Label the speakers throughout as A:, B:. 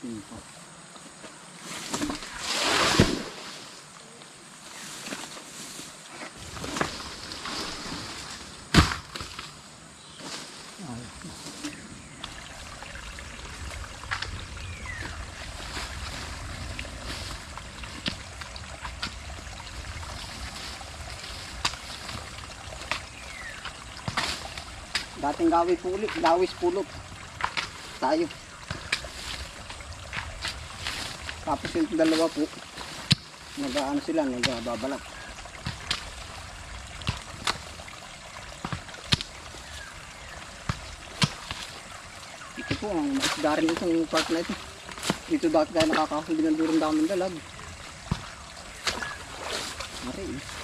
A: Pa.
B: Dating gawis pulot, gawis pulot. Tayo. Tapos yung dalawa po, nag-ano sila, nagbabalak. Ito po, ang maisda rin itong park na ito. Dito dati tayo nakakahuli ng durong daming dalag. Mari.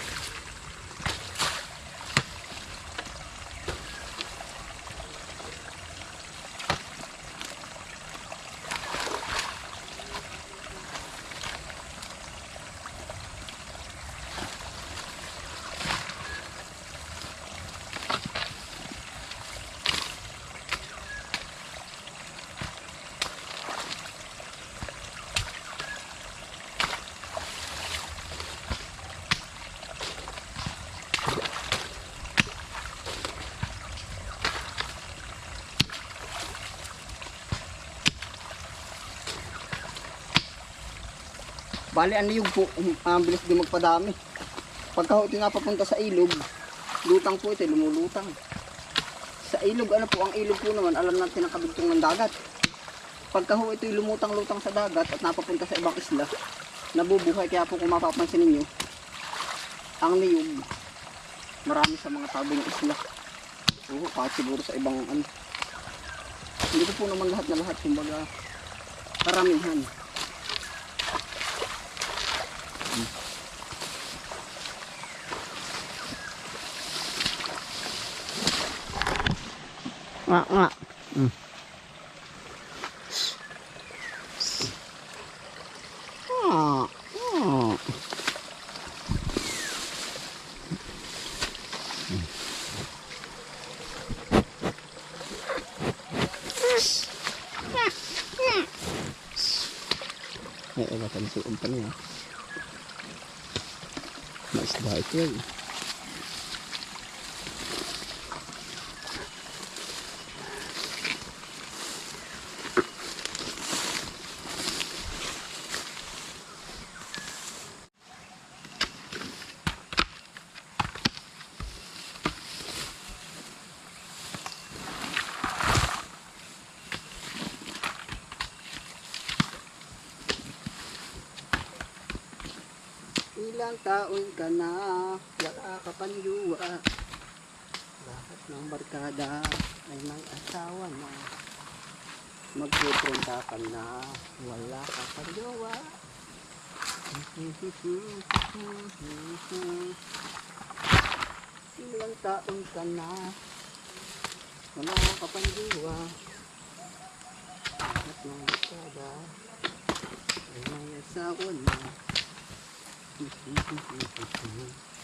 B: Bali, ano yung po, ang bilis din magpadami. Pagka ito nga papunta sa ilog, lutang po ito, lumulutang. Sa ilog, ano po, ang ilog po naman, alam natin ang kabigtong ng dagat. Pagka ho ito'y lumutang-lutang sa dagat at napapunta sa ibang isla, nabubuhay. Kaya po kung mapapansin ninyo, ang niyog, marami sa mga tabing isla. Oo, kahit siguro sa ibang ano. Hindi po naman lahat na lahat, kumbaga, karamihan. Nga, nga. Mm. Ah, ah. May iba pa si umpan niya. Maisda ito eh. Ilang taon ka na, wala ka pang. Lahat ng barkada ay may asawa na. Magpupunta ka na, wala ka pang yuwa. Ilang taon ka na, wala ka pang. Lahat ng barkada ay may asawa na. Thank you.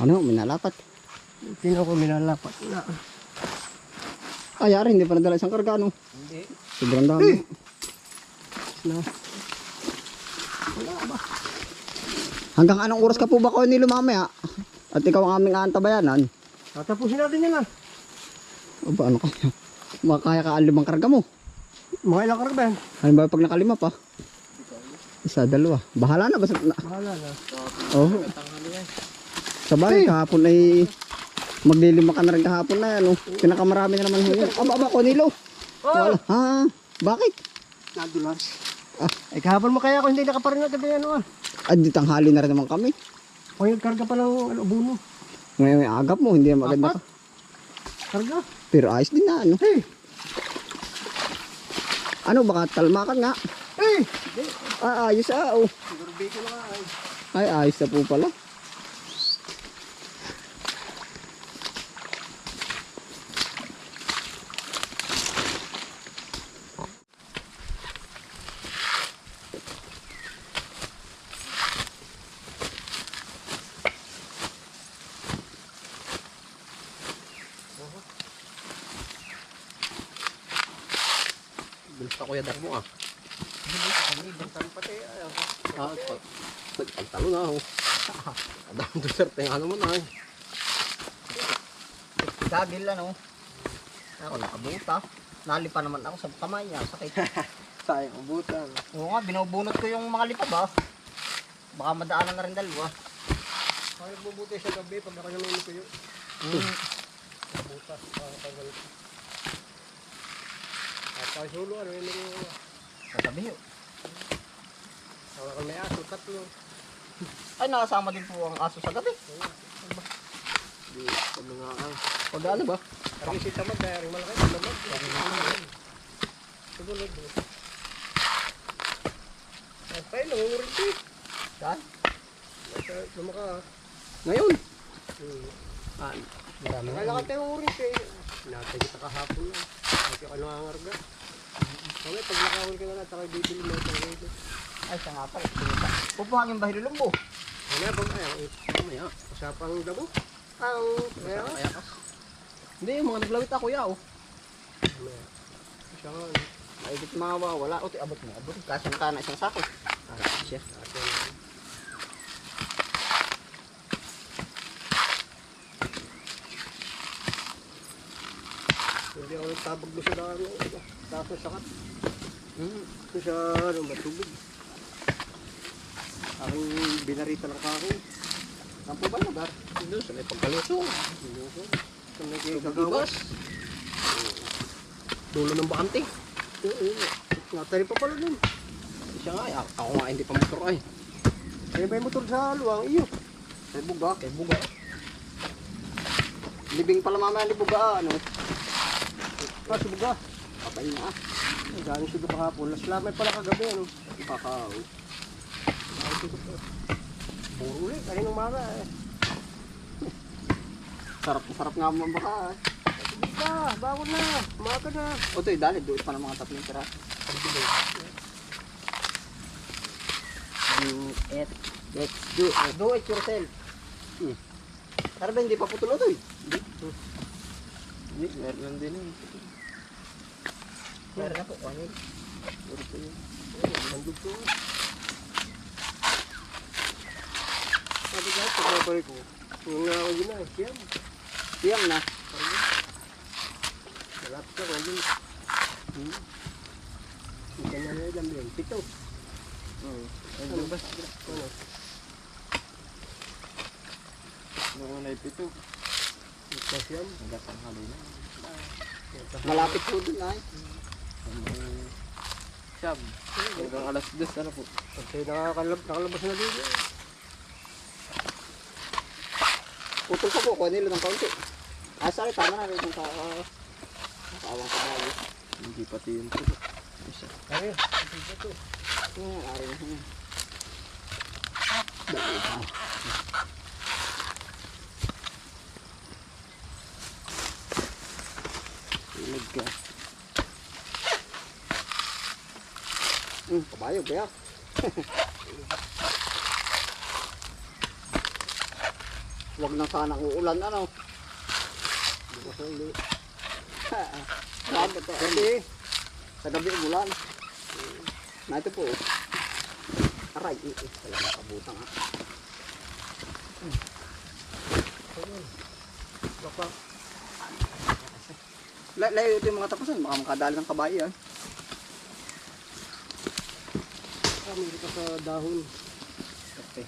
B: Ano, minalapat.
A: Sino ko minalapat na?
B: Ay, ari, hindi pa nadala isang karga, ano?
A: Hindi.
B: Sobrang dami.
A: Na.
B: Hanggang anong oras ka po ba ko nilo mamaya? At ikaw ang aming aantabayanan.
A: Tatapusin natin yan ah.
B: O ba, ano kaya? Makakaya ka ang limang karga mo.
A: Mga ilang karga ba yan?
B: Ano ba pag nakalima pa? Isa, dalawa. Bahala na. Basta, na,
A: Bahala na.
B: oh. Sa bagay, kahapon ay maglilima ka na rin kahapon na yan. Oh. Pinakamarami na naman yun. Aba, aba, Konilo. Wala. Ha? Bakit?
A: Nadulas.
B: Ah,
A: Eh kahapon mo kaya ako hindi nakaparin na gabi ano ah.
B: Ay, di tanghali na rin naman kami.
A: O yung karga pa ng ano, buno.
B: Ngayon yung agap mo, hindi na maganda
A: Apat?
B: ka.
A: Karga.
B: Pero ayos din na, ano.
A: Hey!
B: Ano, baka talmakan nga.
A: Hey!
B: Ah, ayos ah, oh.
A: Ay,
B: ayos na po pala.
C: Pa kuya mo ah. Ah, pag nagpagtalo na ako. Adam to sir, tingnan mo na eh.
B: Gagil ano. Ako nakabuta. Nalipa naman ako sa kamay niya. Sakit.
C: Sayang ubutan.
B: Oo nga, binubunot ko yung mga lipad ah. Baka madaanan na rin dalawa.
A: Ay, bubuti sa gabi pag nakanyamin ko yun.
B: Mm.
A: Butas, para tagal. At tayo sulo, ano yun yung
B: Sasabi yun.
A: Ang may aso, tatlo.
B: Ay, nakasama din po ang aso sa gabi.
C: Di, sabi nga ah.
B: Pag ano ba?
A: Ang isi tamad, kaya rin malaki. Tamad. Sumunod. Ay, tayo, nangungurin ko eh.
B: Saan?
A: Lumaka.
C: Ngayon.
A: Hmm.
C: Ah,
B: Marami
A: Kaya ka tayo nangungurin ko eh. Natay kita kahapon lang. Kasi ako nangangarga. Kami, pag nakahul ka na lang, takay bibili mo itong rito.
B: Ay, siya nga pala. Pupuhangin ba hilulumbo?
A: Ano ba? Ay,
C: mamaya.
A: usapang dabo. Ang, kaya
C: kas. Hindi, yung mga naglawit ako ya oh.
A: Siya nga.
B: Maigit mawawala. O, ti, abot mo. Abot. Kasang ka na isang sako.
C: Ah, siya.
A: Hindi ako nagtabag doon sa dami. Tapos sakat.
C: Hmm.
A: Doon sa ano, matubig. Ang binarita ng kahoy.
B: Saan po ba?
C: Doon sa may pagkalusong.
A: Sa may kagawas.
C: Dulo ng bakante.
A: Natari pa pala nun.
C: Siya nga, ako nga hindi pa motor ay.
A: Kaya ba yung motor sa luwang iyo?
B: Kay Buga.
C: Kay Buga.
B: Libing pala mamaya ni Buga. Ano?
A: Ah, subuga.
B: Patay na.
A: Ang galing siya doon kahapon. Laslamay pala kagabi. Ano?
B: Kakao.
A: Puro ulit. Kaninong mara eh.
B: Sarap sarap nga mo baka.
A: Hindi ka. Bawal na. Umaga na.
B: O, ito, dali. Doon pa ng mga tatlong tira. Do it. Let's do it. Do it yourself. Hmm. Pero hindi pa putulo to eh?
C: Hindi, meron lang din eh.
B: Meron na po. Ano yun?
A: Nandun ko. Sabi ka, pagkabalik ko. Yung nga ako yun na. Siyam.
B: Siyam na.
A: Malapit ako. Nandun. Hmm. Hindi na na alam yun.
B: Malapit po dun.
C: Siyam. Hanggang alas 10 ano po.
A: Kasi nakakalab, nakalabas na dito.
B: Putol ko po. Kuha nilo ng kaunti. Ah, sorry. Tama na rin yung ka... Kawang kabayo.
C: Hindi pati yun po. Isa.
A: Ay,
B: Hmm, ari na. Hmm. Ilig kabayo kaya. Huwag na sanang uulan ano.
A: ulit.
B: Sabi to.
A: Hindi.
B: Sa gabi umulan. Na ito po. Aray, eh, eh, talaga kabutang ha. Layo ito yung mga tapusan, baka makadali ng kabayo yan.
A: Kami ka sa dahon.
B: Okay.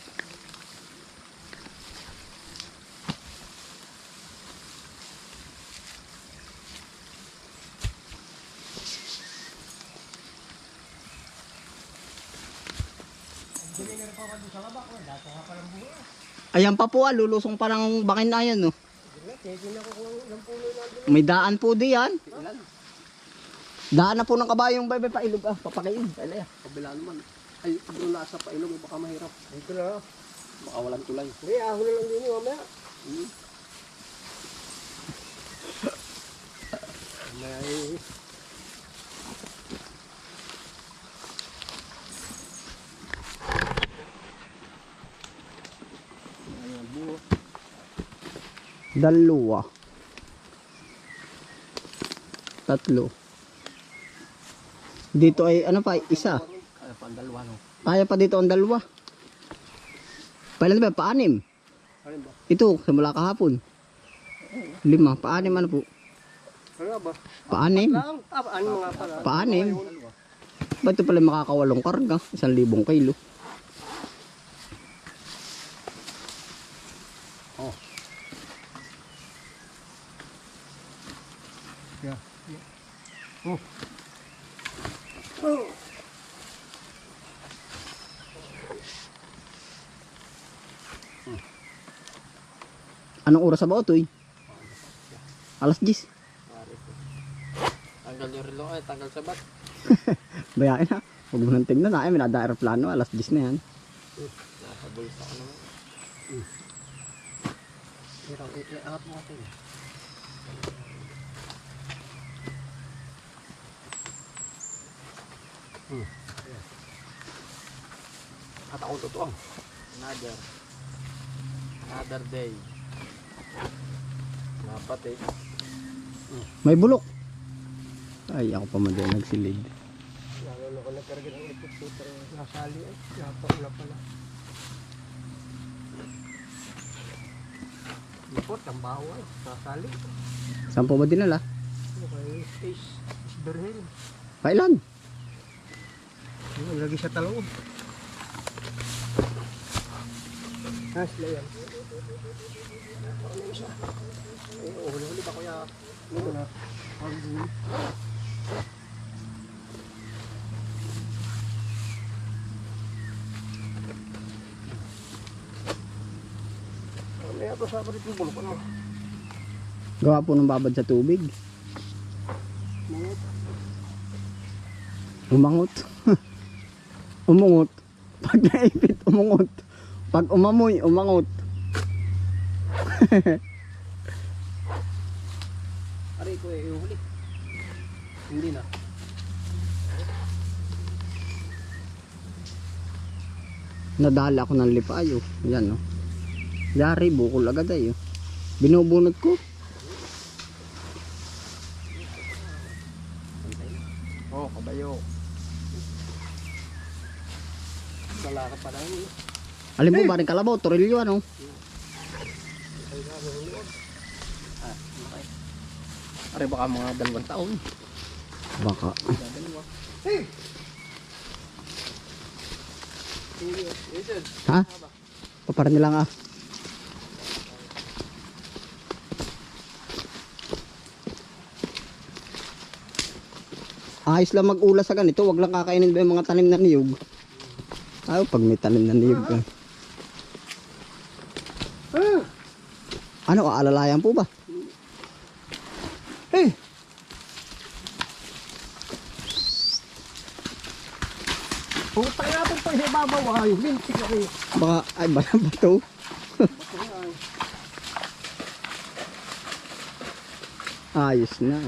A: ka sa palang buhay.
B: Ayan pa po ah, lulusong pa ng bangin na yan no. May daan po diyan.
C: Ilan?
B: Daan na po ng kabayong bay bay pa ilog ah, papakain. Alaya.
C: Kabila naman. Ay, doon nasa pailog, baka mahirap.
A: Dito na.
C: Baka walang tulay.
A: Hindi, ahon na lang din yun mamaya.
C: Hmm. Buho.
B: Dalawa. Tatlo. Dito ay ano pa, isa.
C: Pa ang dalawa, no?
B: Kaya pa dito ang dalawa. Pailan ba? Paanim.
A: Ano ba?
B: Ito, simula kahapon. Lima. Paanim ano po?
A: Ano ba?
B: Paanim.
A: Ah, ano nga pala?
B: Paanim. Ba't ito pala makakawalong karga? Isang libong kilo.
C: Oh.
A: Yeah. Oh. Oh.
B: Anong oras sa ba ito eh? Alas 10.
C: Tanggal yung relo ay, tanggal sabat.
B: Bayain na. Huwag mo nang tingnan na. Ay, minada aeroplano. Alas 10 na yan.
C: Nasa bulsa ko naman. Pero, i-angat mo natin. Hmm. At ako totoo. Another. Another day. Dapat eh.
B: May bulok. Ay, ako pa man din nagsilid.
A: Lalo na ko nagkarga ng ipot puter. Nasali ay. Napa na pala. Ipot, ang baho ay. Nasali.
B: Saan po ba dinala?
A: Okay. Ace. Berhel.
B: Kailan?
A: Lagi sa talong. Ah, sila yan.
C: Huli-huli ba kuya?
A: Ano na? May ako sa palit yung bulok ano?
B: Gawa po ng babad sa tubig. Umangot. umungot. Pag naipit, umungot. Pag umamoy, umangot.
C: Aray ko eh, huli. Hindi na.
B: Nadala ako ng lipayo. Yan, oh. Yari, bukol agad ay, oh. Binubunot ko.
C: Oh, kabayo. Wala ka pa lang eh.
B: Alin mo ba rin kalabaw? Torilyo, ano?
C: Ah, okay. Aray baka mga dalawang taon.
B: Baka.
C: Dalawa.
B: Ha? Paparan nila nga. Ayos lang mag-ula sa ganito, wag lang kakainin ba yung mga tanim na niyog. Ayaw, pag may tanim na niyog ka. Ano, aalalayan po ba?
A: Puta nga po pag ibabaw ay. Lintik ako eh.
B: Baka, ay, ba ba to? Ayos na.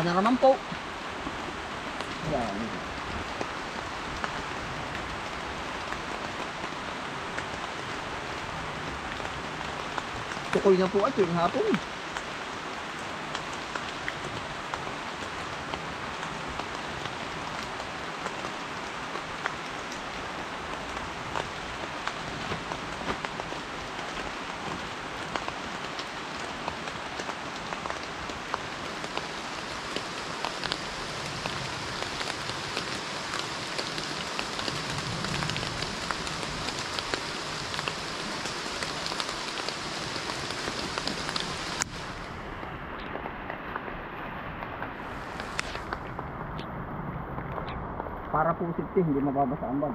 B: Tara na naman po. Yan. Tukoy na po at yung hapon. Para po safety, hindi mababasa ang bag.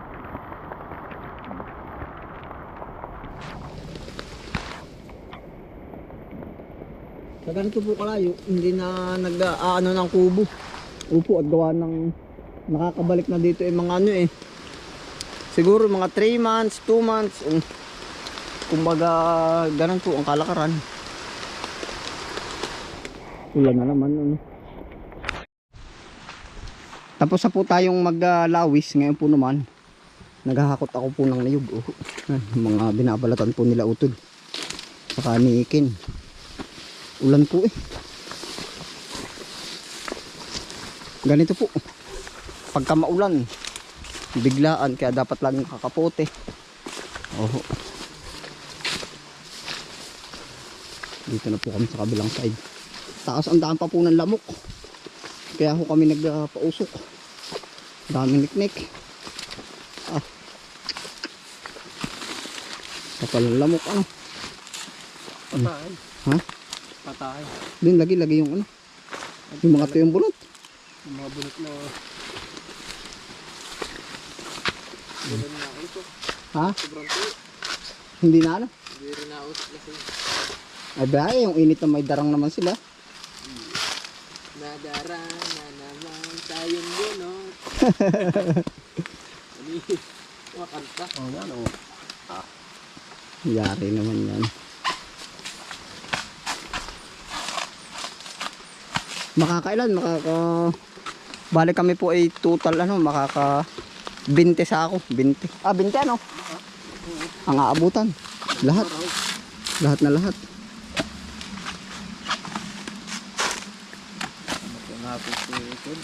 B: Sa ganito po kalayo, hindi na nag ah, ano ng kubo. Upo at gawa ng nakakabalik na dito yung mga ano eh. Siguro mga 3 months, 2 months. Um, kumbaga ganun po ang kalakaran. Ulan na naman. Ano. Tapos na po tayong maglawis. Ngayon po naman, naghahakot ako po ng niyog. Oh. Mga binabalatan po nila utol. Saka ni Ikin. Ulan po eh. Ganito po. Pagka maulan, biglaan. Kaya dapat laging kakapote. Oh. Dito na po kami sa kabilang side. Taas ang daan pa po ng lamok. Kaya ako kami nagpausok. Daming niknik. Ah. Kapal lamok ano.
C: Patay.
B: Ha?
C: Patay.
B: Doon lagi lagi yung ano. Yung mga tuyong bulot.
C: Yung mga bunot na... Bunot na ito.
B: Ha?
C: Sobrang tuyo.
B: Hindi na ano.
C: Hindi rin naos kasi.
B: Ay ba, yung init na may darang naman sila.
C: Nadara na naman tayong bunot. Ano yun? Mga kanta.
B: Oh, yan oh. Yari naman yan. Makakailan, makaka... Balik kami po ay total ano, makaka... 20 sa ako, 20. Ah, 20 ano? Ang aabutan. Lahat. Lahat na lahat.
C: Hanapin si Ken.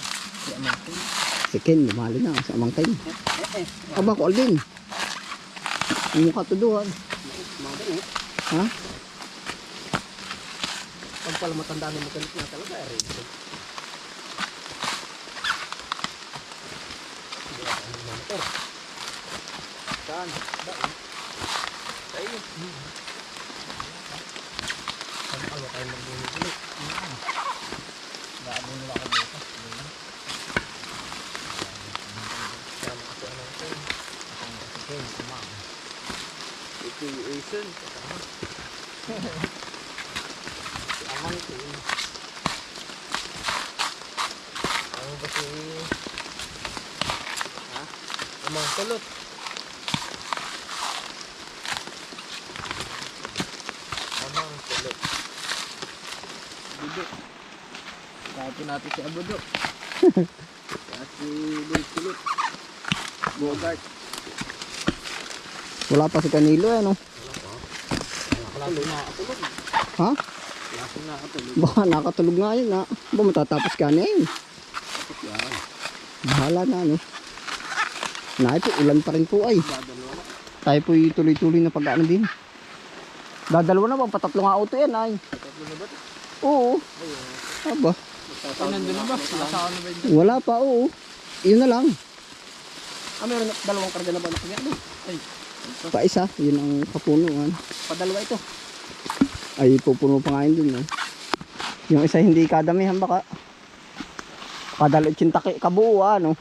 C: Si Amakin.
B: Si Ken, lumali na sa amang time. Aba ko, Alvin. Yung mukha.
C: Mga ganit.
B: Ha?
C: Pag pala matanda na makalit na talaga. Eh. Saan? Sa iyo. Saan pa tayo magbunod ulit? Gaabo nila ako dito. Sama kasi ano ito. Okay, kumang. Ito yung Asian. Kasama. Si Amang ito yun. Ano ba si... Ha? Amang kulot. Amang kulot. Budok. Tapos natin si Abudo. Kaya si Luis Kulot. Bogart.
B: Wala pa si Canelo eh, no?
C: Klase na katulog.
B: Ha?
C: Klase na katulog.
B: Baka nakatulog nga yun, ha? Ba, matatapos ka na yun. Bahala na, no? Naay po, ulan pa rin po ay.
C: Na.
B: Tayo po tuloy-tuloy na pag-ano din. Dadalawa na ba? Patatlo nga auto yan, ay.
C: Tatlo na ba?
B: Oo.
C: Ayun.
B: Aba.
C: Ay, nandun na ba? Nasa ano ba yun?
B: Wala pa, oo. Yun na lang.
C: Ah, meron na- dalawang karga na ba na ano? Ay,
B: Pa isa, yun ang kapunuan.
C: padalawa ito.
B: Ay, pupuno pa nga yun dun, no? Yung isa hindi kadamihan baka. Kadalo chinta kabuo, ano?